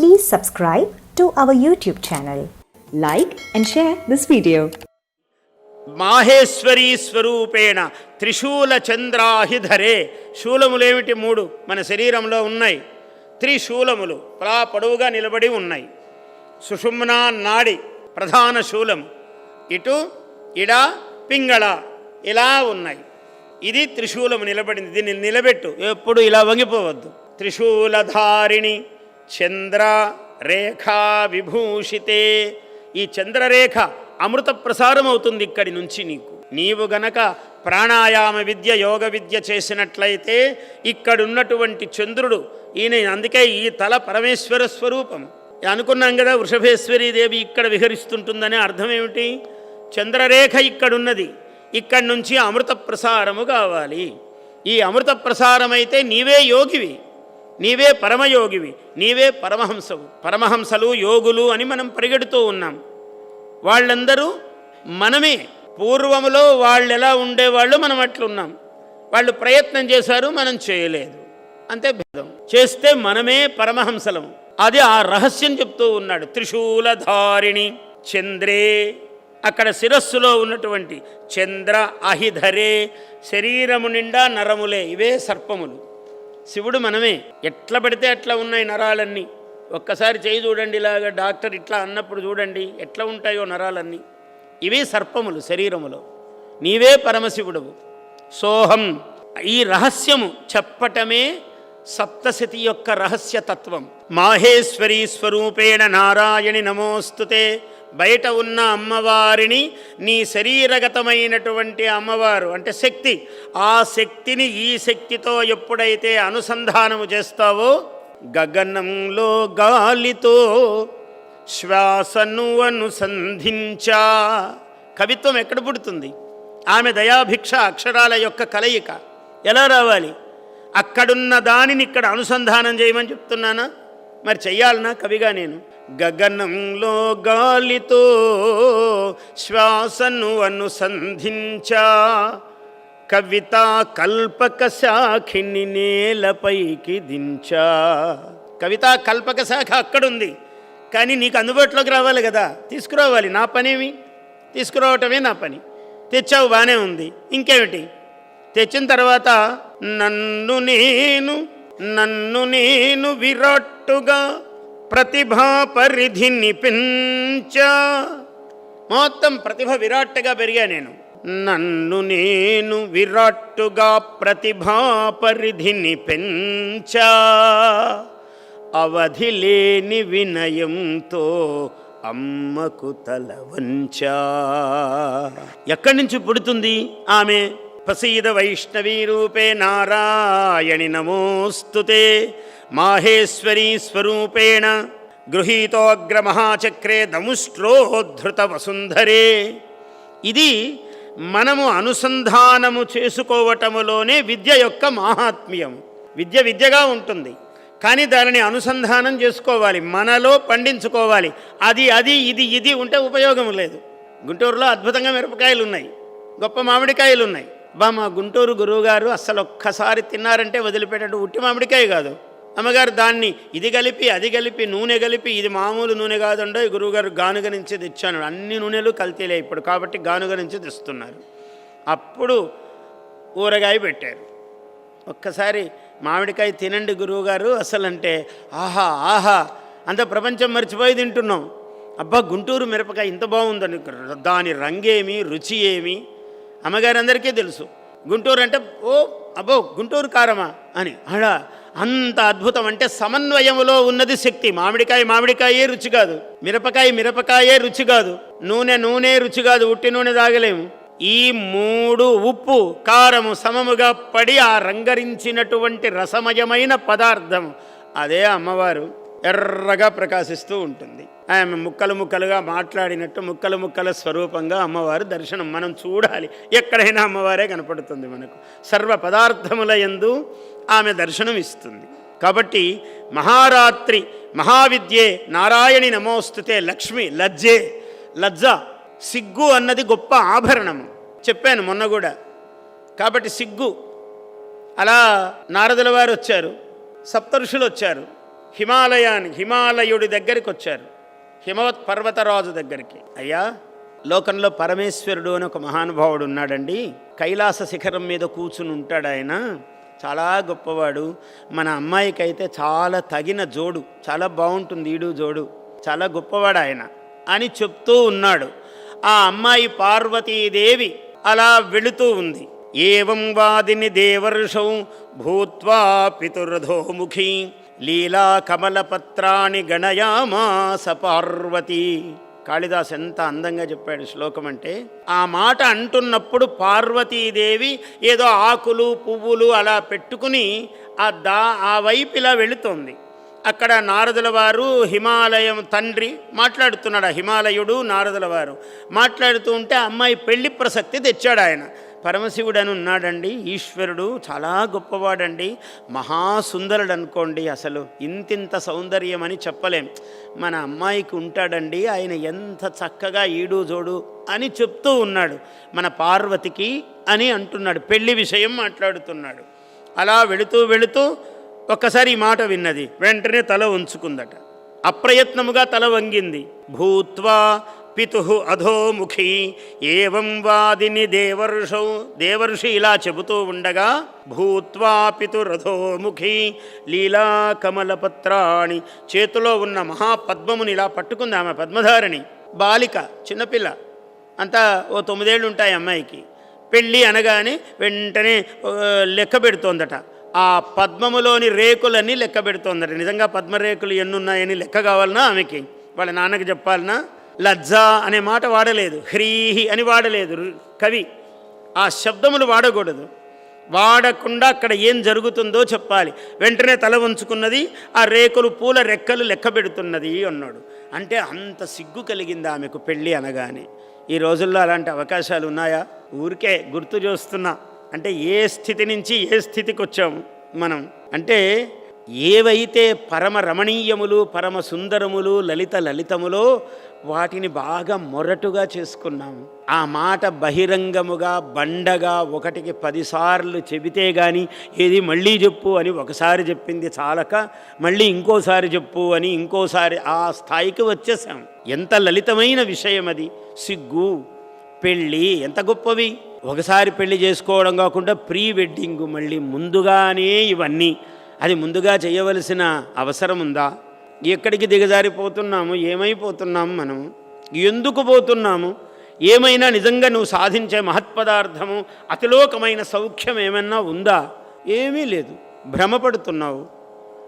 Please subscribe to our YouTube channel. Like and share this video. మాహేశ్వరీ స్వరూపేణ త్రిశూల చంద్రాహిధరే శూలములేమిటి? మూడు. మన శరీరంలో ఉన్నాయి. త్రిశూలములు. పలా పొడవుగా నిలబడి ఉన్నాయి. సుషుమ్నా నాడి ప్రధాన శూలము ఇటు ఇడ పింగళ ఇలా ఉన్నాయి. ఇది త్రిశూలము నిలబడింది. దీన్ని నిలబెట్టు. ఎప్పుడు ఇలా వంగిపోవద్దు. త్రిశూలధారిణి. చంద్ర రేఖా విభూషితే ఈ చంద్రరేఖ అమృత ప్రసారం అవుతుంది ఇక్కడి నుంచి నీకు. నీవు గనక ప్రాణాయామ విద్య యోగ విద్య చేసినట్లయితే ఇక్కడున్నటువంటి చంద్రుడు ఈయన అందుకే ఈ తల పరమేశ్వర స్వరూపం. అనుకున్నాం కదా వృషభేశ్వరీ దేవి ఇక్కడ విహరిస్తుంటుందనే అర్థం ఏమిటి? చంద్రరేఖ ఇక్కడున్నది. ఇక్కడి నుంచి అమృత ప్రసారము కావాలి. ఈ అమృత ప్రసారమైతే నీవే యోగివి. నీవే పరమయోగివి నీవే పరమహంసవు పరమహంసలు యోగులు అని మనం పరిగెడుతూ ఉన్నాం. వాళ్ళందరూ మనమే పూర్వములో వాళ్ళు ఎలా ఉండేవాళ్ళు మనం అట్లున్నాం. వాళ్ళు ప్రయత్నం చేశారు మనం చేయలేదు. అంతే భేదం. చేస్తే మనమే పరమహంసలము అది ఆ రహస్యం చెప్తూ ఉన్నాడు. త్రిశూలధారిణి చంద్రే అక్కడ శిరస్సులో ఉన్నటువంటి చంద్ర అహిధరే శరీరము నిండా నరములే ఇవే సర్పములు. శివుడు మనమే. ఎట్లా పడితే అట్లా ఉన్నాయి నరాలన్నీ. ఒక్కసారి చేయి చూడండి ఇలాగా డాక్టర్ ఇట్లా అన్నప్పుడు చూడండి ఎట్లా ఉంటాయో నరాలన్నీ. ఇవే సర్పములు శరీరములో. నీవే పరమశివుడవు. సోహం. ఈ రహస్యము చెప్పటమే సప్తశతి యొక్క రహస్య తత్వం మాహేశ్వరీ స్వరూపేణ నారాయణి నమోస్తుతే బయట ఉన్న అమ్మవారిని నీ శరీరగతమైనటువంటి అమ్మవారు అంటే శక్తి ఆ శక్తిని ఈ శక్తితో ఎప్పుడైతే అనుసంధానము చేస్తావో గగనంలో గాలితో శ్వాసను అనుసంధించా. కవిత్వం ఎక్కడ పుడుతుంది? ఆమె దయాభిక్ష అక్షరాల యొక్క కలయిక. ఎలా రావాలి? అక్కడున్న దానిని ఇక్కడ అనుసంధానం చేయమని చెప్తున్నానా? మరి చెయ్యాలనా కవిగా నేను? గగనంలో గాలితో శ్వాసను అనుసంధించా. కవిత కల్పక శాఖిని నేలపైకి దించా. కవిత కల్పక శాఖ అక్కడుంది. కానీ నీకు అందుబాటులోకి రావాలి కదా. తీసుకురావాలి. నా పనేమి? తీసుకురావటమే నా పని. తెచ్చావు బాగానే ఉంది. ఇంకేమిటి? తెచ్చిన తర్వాత నన్ను నేను నన్ను నేను విరాట్ విరాట్టుగా ప్రతిభా పరిధిని పెంచ మొత్తం ప్రతిభ విరాట్గా పెరిగా నేను. నన్ను నేను విరాట్టుగా ప్రతిభా పరిధిని పెంచ అవధి లేని వినయంతో అమ్మకు తల వంచా. ఎక్కడి నుంచి పుడుతుంది ఆమె? ప్రసీద వైష్ణవీ రూపే నారాయణి నమోస్తుతే. మాహేశ్వరీ స్వరూపేణ గృహీతోగ్రమహాచక్రే దముష్ట్రోద్ధృత వసుంధరే ఇది మనము అనుసంధానము చేసుకోవటములోనే విద్య యొక్క మాహాత్మ్యం. విద్య విద్యగా ఉంటుంది. కానీ దానిని అనుసంధానం చేసుకోవాలి. మనలో పండించుకోవాలి. అది అది ఇది ఇది ఉంటే ఉపయోగం లేదు. గుంటూరులో అద్భుతంగా మిరపకాయలు ఉన్నాయి గొప్ప మామిడికాయలు ఉన్నాయి బా మా గుంటూరు గురువుగారు అస్సలు ఒక్కసారి తిన్నారంటే వదిలిపెట్టడం ఉట్టి మామిడికాయ కాదు. అమ్మగారు దాన్ని ఇది కలిపి అది కలిపి నూనె కలిపి ఇది మామూలు నూనె కాదండో ఈ గురువుగారు గానుగ నుంచి తెచ్చాను. అన్ని నూనెలు కల్తీలే ఇప్పుడు కాబట్టి గానుగ నుంచి తెస్తున్నారు. అప్పుడు ఊరగాయ పెట్టారు. ఒక్కసారి మామిడికాయ తినండి గురువుగారు అసలు అంటే ఆహా ఆహా అంత ప్రపంచం మర్చిపోయి తింటున్నాం. అబ్బా గుంటూరు మిరపకాయ ఇంత బాగుందని దాని రంగేమి రుచి ఏమి? అమ్మగారు అందరికీ తెలుసు. గుంటూరు అంటే ఓ అబ్బో గుంటూరు కారమా అని. అడా అంత అద్భుతం అంటే సమన్వయములో ఉన్నది శక్తి. మామిడికాయ మామిడికాయే రుచి కాదు. మిరపకాయ మిరపకాయే రుచి కాదు. నూనె నూనె రుచి కాదు. ఉట్టి నూనె తాగలేము. ఈ మూడు ఉప్పు కారము సమముగా పడి ఆ రంగరించినటువంటి రసమయమైన పదార్థం. అదే అమ్మవారు ఎర్రగా ప్రకాశిస్తూ ఉంటుంది. ఆమె ముక్కలు ముక్కలుగా మాట్లాడినట్టు ముక్కలు ముక్కల స్వరూపంగా అమ్మవారు దర్శనం మనం చూడాలి. ఎక్కడైనా అమ్మవారే కనపడుతుంది మనకు. సర్వ పదార్థముల యందు ఆమె దర్శనం ఇస్తుంది కాబట్టి మహారాత్రి మహావిద్యే నారాయణి నమోస్తుతే లక్ష్మి లజ్జే లజ్జ సిగ్గు అన్నది గొప్ప ఆభరణము. చెప్పాను మొన్న కూడా. కాబట్టి సిగ్గు. అలా నారదుల వారు వచ్చారు. సప్తఋషులు వచ్చారు. హిమాలయాన్ని హిమాలయుడి దగ్గరికి వచ్చారు. హిమవత్ పర్వతరాజు దగ్గరికి. అయ్యా లోకంలో పరమేశ్వరుడు అని ఒక మహానుభావుడు ఉన్నాడండి. కైలాస శిఖరం మీద కూర్చుని ఉంటాడు ఆయన చాలా గొప్పవాడు. మన అమ్మాయికి అయితే చాలా తగిన జోడు చాలా బాగుంటుంది ఈడు జోడు చాలా గొప్పవాడు ఆయన అని చెప్తూ ఉన్నాడు. ఆ అమ్మాయి పార్వతీదేవి అలా వెళుతూ ఉంది. ఏవం వాదిని దేవర్షం భూత్వా పితురధోముఖీ లీలా కమలపత్రాన్ని గణయామాస పార్వతీ. కాళిదాస్ ఎంత అందంగా చెప్పాడు శ్లోకం అంటే ఆ మాట అంటున్నప్పుడు పార్వతీదేవి ఏదో ఆకులు పువ్వులు అలా పెట్టుకుని ఆ దా ఆ వైపు ఇలా వెళుతోంది. అక్కడ నారదుల వారు హిమాలయం తండ్రి మాట్లాడుతున్నాడు ఆ హిమాలయుడు నారదుల వారు. మాట్లాడుతూ ఉంటే అమ్మాయి పెళ్ళి ప్రసక్తి తెచ్చాడు ఆయన పరమశివుడు అని ఉన్నాడండి ఈశ్వరుడు చాలా గొప్పవాడండి మహాసుందరుడు అనుకోండి అసలు ఇంతింత సౌందర్యం అని చెప్పలేం. మన అమ్మాయికి ఉంటాడండి ఆయన ఎంత చక్కగా ఈడు జోడు అని చెప్తూ ఉన్నాడు. మన పార్వతికి అని అంటున్నాడు పెళ్ళి విషయం మాట్లాడుతున్నాడు. అలా వెళుతూ వెళుతూ ఒక్కసారి ఈ మాట విన్నది వెంటనే తల ఉంచుకుందట అప్రయత్నముగా తల వంగింది. భూత్వా పితు అధోముఖి ఏవం వాదిని దేవర్షౌ. దేవర్షి ఇలా చెబుతూ ఉండగా భూత్వా పితురధోముఖి లీలా కమలపత్రాణి. చేతిలో ఉన్న మహాపద్మముని ఇలా పట్టుకుంది ఆమె పద్మధారిణి. బాలిక చిన్నపిల్ల అంతా ఓ తొమ్మిదేళ్ళు ఉంటాయి అమ్మాయికి. పెళ్ళి అనగానే వెంటనే లెక్క పెడుతోందట. ఆ పద్మములోని రేకులన్నీ లెక్క పెడుతోందట. నిజంగా పద్మరేకులు ఎన్నున్నాయని లెక్క కావాలన్నా ఆమెకి? వాళ్ళ నాన్నకి చెప్పాలన్నా లజ్జ అనే మాట వాడలేదు. హ్రీహి అని వాడలేదు. కవి ఆ శబ్దములు వాడకూడదు. వాడకుండా అక్కడ ఏం జరుగుతుందో చెప్పాలి. వెంటనే తల వంచుకున్నది ఆ రేకులు పూల రెక్కలు లెక్క పెడుతున్నది అన్నాడు. అంటే అంత సిగ్గు కలిగింది ఆమెకు పెళ్ళి అనగానే. ఈ రోజుల్లో అలాంటి అవకాశాలు ఉన్నాయా? ఊరికే గుర్తు చేస్తున్నా. అంటే ఏ స్థితి నుంచి ఏ స్థితికి వచ్చాము మనం? అంటే ఏవైతే పరమ రమణీయములు పరమ సుందరములు లలిత లలితములో వాటిని బాగా మొరటుగా చేసుకున్నాము. ఆ మాట బహిరంగముగా బండగా ఒకటికి పదిసార్లు చెబితే గాని ఏది మళ్ళీ చెప్పు అని ఒకసారి చెప్పింది చాలక మళ్ళీ ఇంకోసారి చెప్పు అని ఇంకోసారి ఆ స్థాయికి వచ్చేసాం ఎంత లలితమైన విషయం అది. సిగ్గు పెళ్ళి ఎంత గొప్పవి. ఒకసారి పెళ్ళి చేసుకోవడం కాకుండా ప్రీ వెడ్డింగ్ మళ్ళీ ముందుగానే ఇవన్నీ. అది ముందుగా చేయవలసిన అవసరం ఉందా? ఎక్కడికి దిగజారిపోతున్నాము? ఏమైపోతున్నాము మనం ఎందుకు పోతున్నాము? ఏమైనా నిజంగా నువ్వు సాధించే మహత్పదార్థము అతిలోకమైన సౌఖ్యం ఏమన్నా ఉందా? ఏమీ లేదు. భ్రమపడుతున్నావు.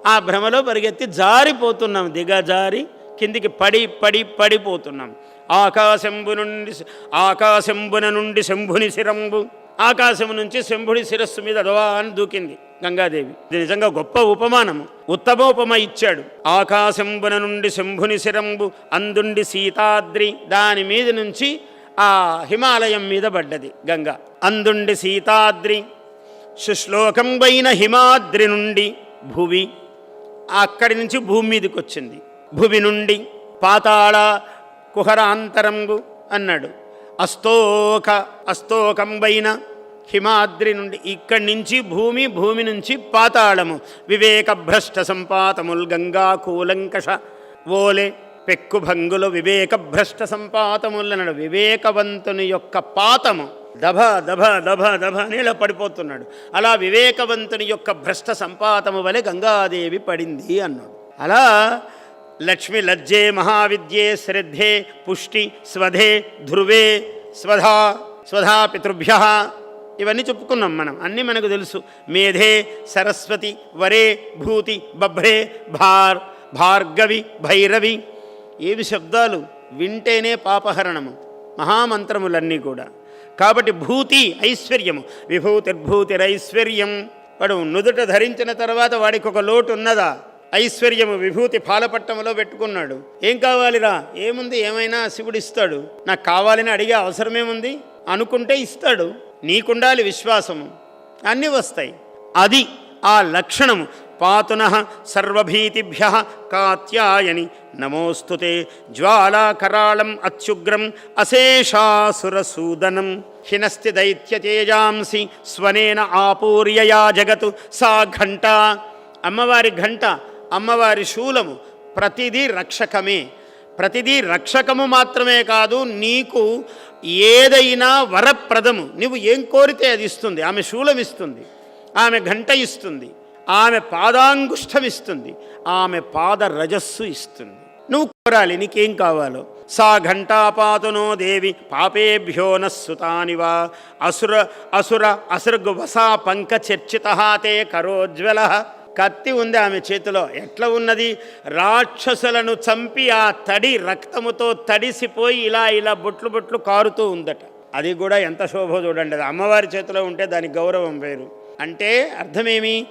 ఆ భ్రమలో పరిగెత్తి జారిపోతున్నాం దిగజారి కిందికి పడి పడి పడిపోతున్నాం ఆకాశంబు నుండి ఆకాశంబున నుండి శంభుని శిరంబు ఆకాశం నుంచి శంభుని శిరస్సు మీద అదవా అని దూకింది. గంగాదేవి. ఇది నిజంగా గొప్ప ఉపమానము. ఉత్తమోపమ ఇచ్చాడు. ఆకాశంబున నుండి శంభుని శిరంబు అందుండి సీతాద్రి దాని మీద నుంచి ఆ హిమాలయం మీద పడ్డది గంగ. అందుండి సీతాద్రి సుశ్లోకంబైన హిమాద్రి నుండి భువి అక్కడి నుంచి భూమి మీదకి వచ్చింది భూమి నుండి పాతాళ కుహరాంతరంగు అన్నాడు. అస్తోక అస్తోకంబైన హిమాద్రి నుండి ఇక్కడి నుంచి భూమి భూమి నుంచి పాతాళము. వివేక భ్రష్ట సంపాతముల్ గంగా కూలంకష ఓలే పెక్కుభంగులు వివేక భ్రష్ట వివేకవంతుని యొక్క పాతము. దభ దభ దభ దభ అని ఇలా పడిపోతున్నాడు. అలా వివేకవంతుని యొక్క భ్రష్ట సంపాతము వలె గంగాదేవి పడింది అన్నాడు. అలా లక్ష్మి లజ్జే మహావిద్యే శ్రద్ధే పుష్టి స్వధే ధ్రువే స్వధా స్వధా పితృభ్య ఇవన్నీ చెప్పుకున్నాం మనం. అన్నీ మనకు తెలుసు. మేధే సరస్వతి వరే భూతి బభ్రే భార్ భార్గవి భైరవి. ఏవి శబ్దాలు? వింటేనే పాపహరణము. మహామంత్రములన్నీ కూడా. కాబట్టి భూతి ఐశ్వర్యము. విభూతిర్భూతిరైశ్వర్యం. వాడు నుదుట ధరించిన తర్వాత వాడికి ఒక లోటు ఉన్నదా? ఐశ్వర్యము విభూతి పాలపట్టంలో పెట్టుకున్నాడు. ఏం కావాలిరా? ఏముంది? ఏమైనా శివుడు ఇస్తాడు నాకు కావాలని అడిగే అవసరమేముంది? అనుకుంటే ఇస్తాడు. నీకుండాలి విశ్వాసము. అన్నీ వస్తాయి. అది ఆ లక్షణము. పాతున సర్వభీతిభ్య కాత్యాయని. నమోస్తుతే జ్వాలాకరాళం అత్యుగ్రం అశేషాసురసూదనం. హినస్తి దైత్యతేజాంసి స్వనేన ఆపూర్యయా జగతు సా ఘంట. అమ్మవారి ఘంట అమ్మవారి శూలము ప్రతిదీ రక్షకమే. ప్రతిదీ రక్షకము మాత్రమే కాదు నీకు ఏదైనా వరప్రదము. నువ్వు ఏం కోరితే అది ఇస్తుంది. ఆమె శూలం ఇస్తుంది ఆమె గంట ఇస్తుంది. ఆమె పాదాంగుష్టం ఇస్తుంది ఆమె పాద రజస్సు ఇస్తుంది. నువ్వు కోరాలి నీకేం కావాలో. సా ఘంటాపాతనో దేవి పాపేభ్యో నస్సుతానివా అసుర అసుర అసురగు వసా పంక తే కరోజ్వల. కత్తి ఉంది ఆమె చేతిలో. ఎట్లా ఉన్నది? రాక్షసులను చంపి ఆ తడి రక్తముతో తడిసిపోయి ఇలా ఇలా బొట్లు బొట్లు కారుతూ ఉందట. అది కూడా ఎంత శోభ చూడండి. అది అమ్మవారి చేతిలో ఉంటే దానికి గౌరవం వేరు. అంటే అర్థమేమి?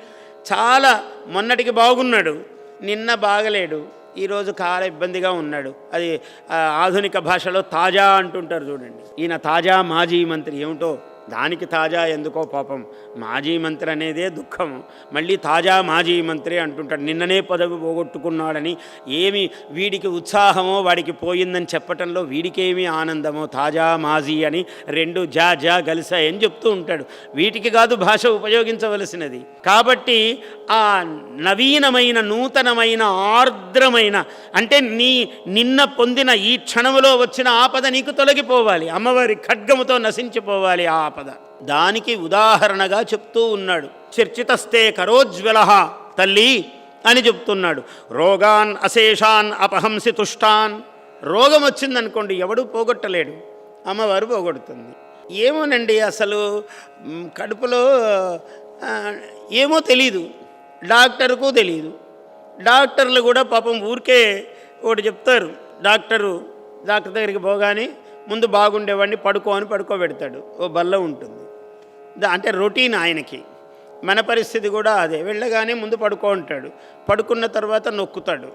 చాలా మొన్నటికి బాగున్నాడు. నిన్న బాగలేడు. ఈరోజు చాలా ఇబ్బందిగా ఉన్నాడు. అది ఆధునిక భాషలో తాజా అంటుంటారు చూడండి. ఈయన తాజా మాజీ మంత్రి ఏమిటో? దానికి తాజా ఎందుకో పాపం. మాజీ మంత్రి అనేదే దుఃఖం. మళ్ళీ తాజా మాజీ మంత్రి అంటుంటాడు నిన్ననే పదవి పోగొట్టుకున్నాడని ఏమి వీడికి ఉత్సాహమో వాడికి పోయిందని చెప్పటంలో వీడికేమి ఆనందమో తాజా మాజీ అని రెండు జా జా కలిసాయని చెప్తూ ఉంటాడు. వీటికి కాదు భాష ఉపయోగించవలసినది. కాబట్టి ఆ నవీనమైన నూతనమైన ఆర్ద్రమైన అంటే నీ నిన్న పొందిన ఈ క్షణములో వచ్చిన ఆపద నీకు తొలగిపోవాలి. అమ్మవారి ఖడ్గముతో నశించిపోవాలి ఆ ఆపద. దానికి ఉదాహరణగా చెప్తూ ఉన్నాడు. చర్చితస్తే కరోజ్వల తల్లి అని చెప్తున్నాడు. రోగాన్ అశేషాన్ అపహంసి తుష్టాన్. రోగం వచ్చిందనుకోండి ఎవడూ పోగొట్టలేడు. అమ్మవారు పోగొడుతుంది. ఏమోనండి అసలు కడుపులో ఏమో తెలీదు. డాక్టర్కు తెలియదు డాక్టర్లు కూడా పాపం ఊరికే ఒకటి చెప్తారు. డాక్టరు డాక్టర్ దగ్గరికి పోగానే ముందు బాగుండేవాడిని పడుకో అని పడుకోబెడతాడు. ఓ బల్ల ఉంటుంది. దా- అంటే రొటీన్ ఆయనకి. మన పరిస్థితి కూడా అదే. వెళ్ళగానే ముందు పడుకో ఉంటాడు పడుకున్న తర్వాత నొక్కుతాడు.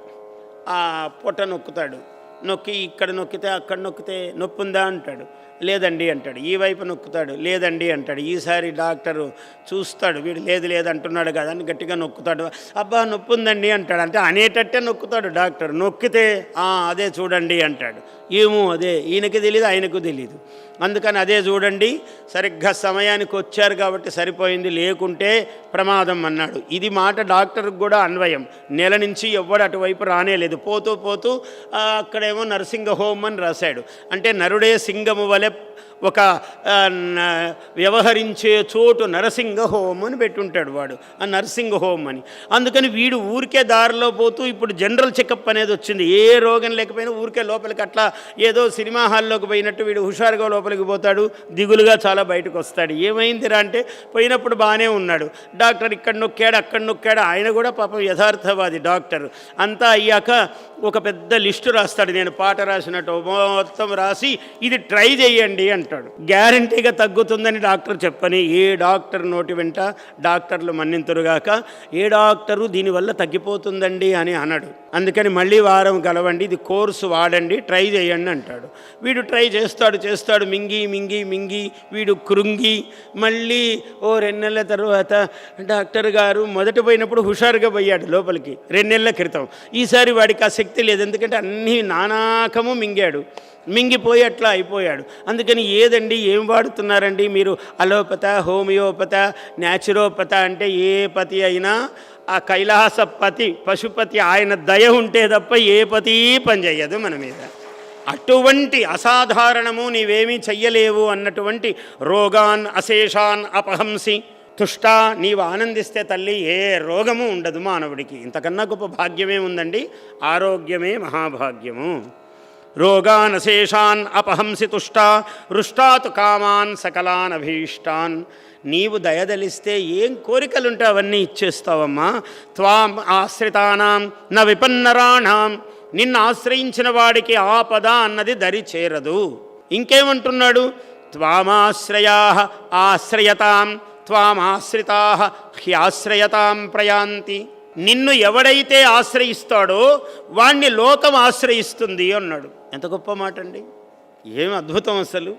ఆ పొట్ట నొక్కుతాడు. నొక్కి ఇక్కడ నొక్కితే అక్కడ నొక్కితే నొప్పుందా అంటాడు. లేదండి అంటాడు. ఈ వైపు నొక్కుతాడు. లేదండి అంటాడు. ఈసారి డాక్టరు చూస్తాడు. వీడు లేదు లేదు అంటున్నాడు కదా అని గట్టిగా నొక్కుతాడు. అబ్బా నొప్పి ఉందండి అంటాడు. అంటే అనేటట్టే నొక్కుతాడు డాక్టర్. నొక్కితే అదే చూడండి అంటాడు. ఏమో అదే. ఈయనకి తెలియదు ఆయనకు తెలియదు అందుకని అదే చూడండి. సరిగ్గా సమయానికి వచ్చారు కాబట్టి సరిపోయింది. లేకుంటే ప్రమాదం అన్నాడు. ఇది మాట డాక్టర్కి కూడా అన్వయం. నెల నుంచి ఎవ్వడు అటువైపు రానేలేదు. పోతూ పోతూ అక్కడేమో నరసింహ హోమ్ అని రాశాడు. అంటే నరుడే సింగము వలె সাহেব ఒక వ్యవహరించే చోటు నరసింహ హోమ్ అని పెట్టుంటాడు వాడు ఆ నరసింహ హోమ్ అని. అందుకని వీడు ఊరికే దారిలో పోతూ ఇప్పుడు జనరల్ చెకప్ అనేది వచ్చింది. ఏ రోగం లేకపోయినా ఊరికే లోపలికి అట్లా ఏదో సినిమా హాల్లోకి పోయినట్టు వీడు హుషారుగా లోపలికి పోతాడు దిగులుగా చాలా బయటకు వస్తాడు. ఏమైందిరా అంటే పోయినప్పుడు బాగానే ఉన్నాడు. డాక్టర్ ఇక్కడ నొక్కాడు అక్కడ నొక్కాడు. ఆయన కూడా పాపం యథార్థవాది డాక్టర్. అంతా అయ్యాక ఒక పెద్ద లిస్టు రాస్తాడు. నేను పాట రాసినట్టు మొత్తం రాసి ఇది ట్రై చేయండి అంటాడు. గ్యారంటీగా తగ్గుతుందని డాక్టర్ చెప్పని ఏ డాక్టర్ నోటి వెంట డాక్టర్లు మన్నింతురుగాక ఏ డాక్టరు దీనివల్ల తగ్గిపోతుందండి అని అన్నాడు అందుకని మళ్ళీ వారం కలవండి ఇది కోర్సు వాడండి ట్రై చేయండి అంటాడు. వీడు ట్రై చేస్తాడు చేస్తాడు మింగి మింగి మింగి వీడు కృంగి. మళ్ళీ ఓ రెండు నెలల తర్వాత డాక్టర్ గారు మొదట పోయినప్పుడు హుషారుగా పోయాడు లోపలికి రెండు నెలల క్రితం. ఈసారి వాడికి ఆ శక్తి లేదు ఎందుకంటే అన్నీ నానాకము మింగాడు. మింగిపోయేట్లా అయిపోయాడు. అందుకని ఏదండి ఏం వాడుతున్నారండి మీరు? అలోపత హోమియోపత న్యాచురోపత అంటే ఏ పతి అయినా ఆ కైలాసపతి పశుపతి ఆయన దయ ఉంటే తప్ప ఏ పతి పనిచేయదు మన మీద. అటువంటి అసాధారణము నీవేమీ చెయ్యలేవు అన్నటువంటి రోగాన్ అశేషాన్ అపహంసి తుష్ట నీవు ఆనందిస్తే తల్లి ఏ రోగము ఉండదు మానవుడికి. ఇంతకన్నా గొప్ప భాగ్యమే ఉందండి ఆరోగ్యమే మహాభాగ్యము. రోగాన్ అశేషాన్ అపహంసి తుష్టా రుష్టాతు కామాన్ సకలాన్ అభీష్టాన్ నీవు దయదలిస్తే ఏం కోరికలుంటే అవన్నీ ఇచ్చేస్తావమ్మా. త్వాం ఆశ్రితానాం న విపన్నరాణాం. నిన్ను ఆశ్రయించిన వాడికి ఆపద అన్నది దరి చేరదు. ఇంకేమంటున్నాడు? త్వామాశ్రయా ఆశ్రయతాం త్వామాశ్రితా హ్యాశ్రయతాం ప్రయాంతి. నిన్ను ఎవడైతే ఆశ్రయిస్తాడో వాణ్ణి లోకం ఆశ్రయిస్తుంది అన్నాడు. ఎంత గొప్ప మాట అండి ఏం అద్భుతం అసలు.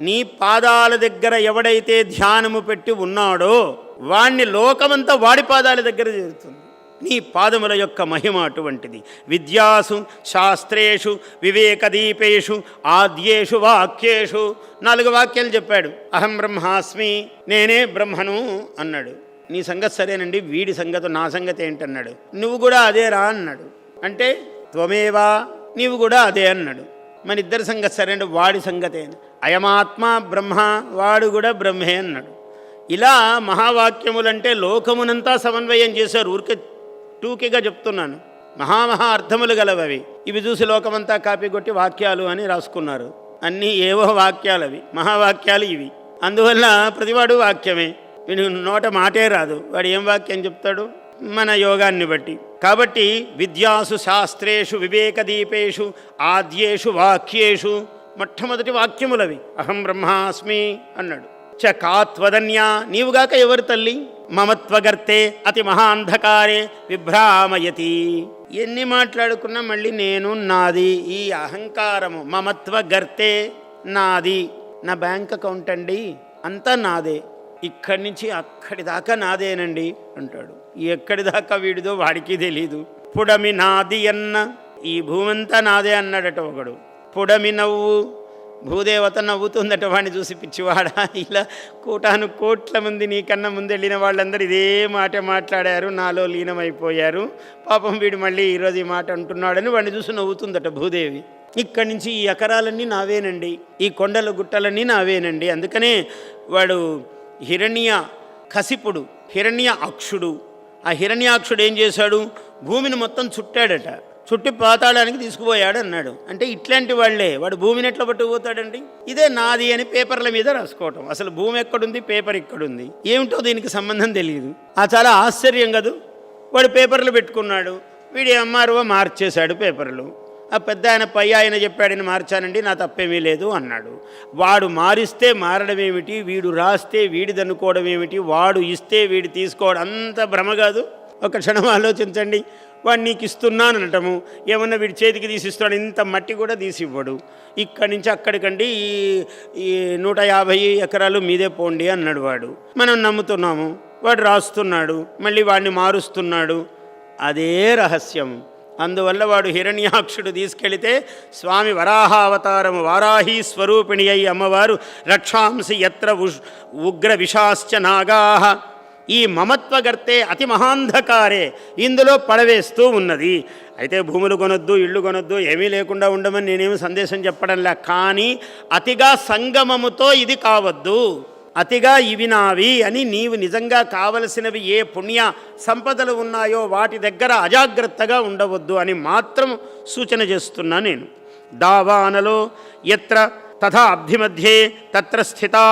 నీ పాదాల దగ్గర ఎవడైతే ధ్యానము పెట్టి ఉన్నాడో వాణ్ణి లోకమంతా వాడి పాదాల దగ్గర చేరుతుంది. నీ పాదముల యొక్క మహిమ అటువంటిది. విద్యాసు శాస్త్రేషు వివేకదీపేషు ఆద్యేషు వాక్యేషు నాలుగు వాక్యాలు చెప్పాడు. అహం బ్రహ్మాస్మి నేనే బ్రహ్మను అన్నాడు. నీ సంగతి సరేనండి వీడి సంగతి నా సంగతి ఏంటన్నాడు. నువ్వు కూడా అదే రా అన్నాడు. అంటే త్వమేవా? నీవు కూడా అదే అన్నాడు. మన ఇద్దరి సంగతి సరే అంటే వాడి సంగతే అయమాత్మ బ్రహ్మ వాడు కూడా బ్రహ్మే అన్నాడు. ఇలా మహావాక్యములంటే లోకమునంతా సమన్వయం చేశారు. ఊరికే టూకీగా చెప్తున్నాను. మహామహా అర్థములు గలవవి. ఇవి చూసి లోకమంతా కాపీ కొట్టి వాక్యాలు అని రాసుకున్నారు. అన్నీ ఏవో వాక్యాలు అవి మహావాక్యాలు ఇవి. అందువల్ల ప్రతివాడు వాక్యమే. వీడి నోట మాటే రాదు. వాడు ఏం వాక్యం చెప్తాడు? మన యోగాన్ని బట్టి. కాబట్టి విద్యాసు శాస్త్రేషు వివేకదీపేషు ఆద్యేషు వాక్యేషు మొట్టమొదటి వాక్యములవి. అహం బ్రహ్మాస్మి అన్నాడు. చ కాత్వదన్యా నీవుగాక ఎవరు తల్లి? మమత్వగర్తే అతి మహాంధకారే విభ్రామయతి. ఎన్ని మాట్లాడుకున్నా మళ్ళీ నేను నాది ఈ అహంకారము మమత్వగర్తే నాది. నా బ్యాంక్ అకౌంట్ అండి అంతా నాదే. ఇక్కడి నుంచి అక్కడి దాకా నాదేనండి అంటాడు. ఎక్కడిదాకా వీడిదో వాడికి తెలీదు. పుడమి నాది అన్న ఈ భూమంతా నాదే అన్నాడట ఒకడు. పుడమి నవ్వు భూదేవత నవ్వుతుందట వాడిని చూసి పిచ్చివాడా. ఇలా కోటాను కోట్ల మంది నీకన్నా ముందు వెళ్ళిన వాళ్ళందరూ ఇదే మాట మాట్లాడారు నాలో లీనమైపోయారు. పాపం వీడు మళ్ళీ ఈరోజు ఈ మాట అంటున్నాడని వాడిని చూసి నవ్వుతుందట భూదేవి. ఇక్కడి నుంచి ఈ ఎకరాలన్నీ నావేనండి ఈ కొండల గుట్టలన్నీ నావేనండి. అందుకనే వాడు హిరణ్య కసిపుడు హిరణ్య అక్షుడు ఆ హిరణ్యాక్షుడు ఏం చేశాడు? భూమిని మొత్తం చుట్టాడట. చుట్టి పాతాళానికి తీసుకుపోయాడు అన్నాడు. అంటే ఇట్లాంటి వాళ్ళే. వాడు భూమిని ఎట్లా పట్టుకుపోతాడండి? ఇదే నాది అని పేపర్ల మీద రాసుకోవటం. అసలు భూమి ఎక్కడుంది? పేపర్ ఇక్కడుంది. ఏమిటో దీనికి సంబంధం తెలియదు ఆ చాలా ఆశ్చర్యం కదు. వాడు పేపర్లు పెట్టుకున్నాడు. వీడి ఎంఆర్ఓ మార్చేశాడు పేపర్లు. ఆ పెద్ద ఆయన పై ఆయన చెప్పాడని మార్చానండి నా తప్పేమీ లేదు అన్నాడు. వాడు మారిస్తే మారడం ఏమిటి వీడు రాస్తే వీడిదనుకోవడం ఏమిటి వాడు ఇస్తే వీడు తీసుకోవడం అంత భ్రమ కాదు. ఒక క్షణం ఆలోచించండి వాడు నీకు ఇస్తున్నాను అనటము ఏమన్నా వీడి చేతికి తీసిస్తాడు ఇంత మట్టి కూడా తీసి ఇవ్వడు. ఇక్కడి నుంచి అక్కడికండి ఈ ఈ నూట యాభై ఎకరాలు మీదే పోండి అన్నాడు వాడు. మనం నమ్ముతున్నాము వాడు రాస్తున్నాడు మళ్ళీ వాడిని మారుస్తున్నాడు. అదే రహస్యం. అందువల్ల వాడు హిరణ్యాక్షుడు తీసుకెళితే స్వామి వరాహావతారము వారాహి స్వరూపిణి అయి అమ్మవారు రక్షాంసి ఎత్ర ఉష్ ఉగ్ర విషాశ్చ నాగాహ ఈ మమత్వగర్తే అతి మహాంధకారే. ఇందులో పడవేస్తూ ఉన్నది. అయితే భూములు కొనొద్దు ఇళ్ళు కొనొద్దు ఏమీ లేకుండా ఉండమని నేనేమి సందేశం చెప్పడంలే? కానీ అతిగా సంగమముతో ఇది కావద్దు. అతిగా ఇవి నావి అని నీవు నిజంగా కావలసినవి ఏ పుణ్య సంపదలు ఉన్నాయో వాటి దగ్గర అజాగ్రత్తగా ఉండవద్దు అని మాత్రం సూచన చేస్తున్నా నేను. దావానలో ఎత్ర తథా అబ్ధిమధ్యే తత్ర స్థితా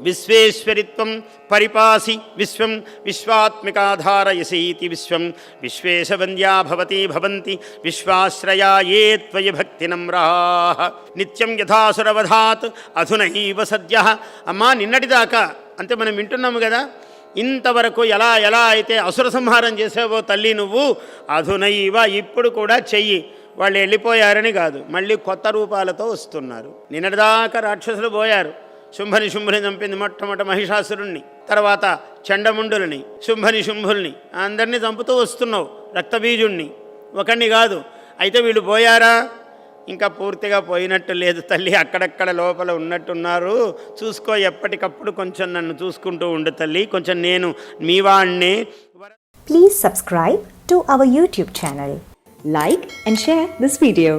విశ్వేశ్వరిత్వం పరిపాసి విశ్వం విశ్వాత్మికాధారయసీతి విశ్వం. విశ్వేశవంద్యా భవతి భవంతి విశ్వాశ్రయా ఏ త్వయి భక్తి నమ్రా. నిత్యం యథాసురవధాత్ అధునైవ సద్య. అమ్మా నిన్నటిదాకా అంటే మనం వింటున్నాము కదా ఇంతవరకు ఎలా ఎలా అయితే అసుర సంహారం చేసావో తల్లి నువ్వు అధునైవ ఇప్పుడు కూడా చెయ్యి. వాళ్ళు వెళ్ళిపోయారని కాదు మళ్ళీ కొత్త రూపాలతో వస్తున్నారు. నిన్నటిదాకా రాక్షసులు పోయారు. శుంభని శుంభుని చంపింది మొట్టమొదట మహిషాసురుణ్ణి తర్వాత చండముండుల్ని శుంభని శుంభుల్ని. అందరినీ చంపుతూ వస్తున్నావు రక్తబీజుణ్ణి. ఒకడిని కాదు అయితే వీళ్ళు పోయారా? ఇంకా పూర్తిగా పోయినట్టు లేదు తల్లి అక్కడక్కడ లోపల ఉన్నట్టున్నారు. చూసుకో ఎప్పటికప్పుడు కొంచెం నన్ను చూసుకుంటూ ఉండు తల్లి కొంచెం నేను మీ వాణ్ణి please subscribe to our YouTube channel like and share this video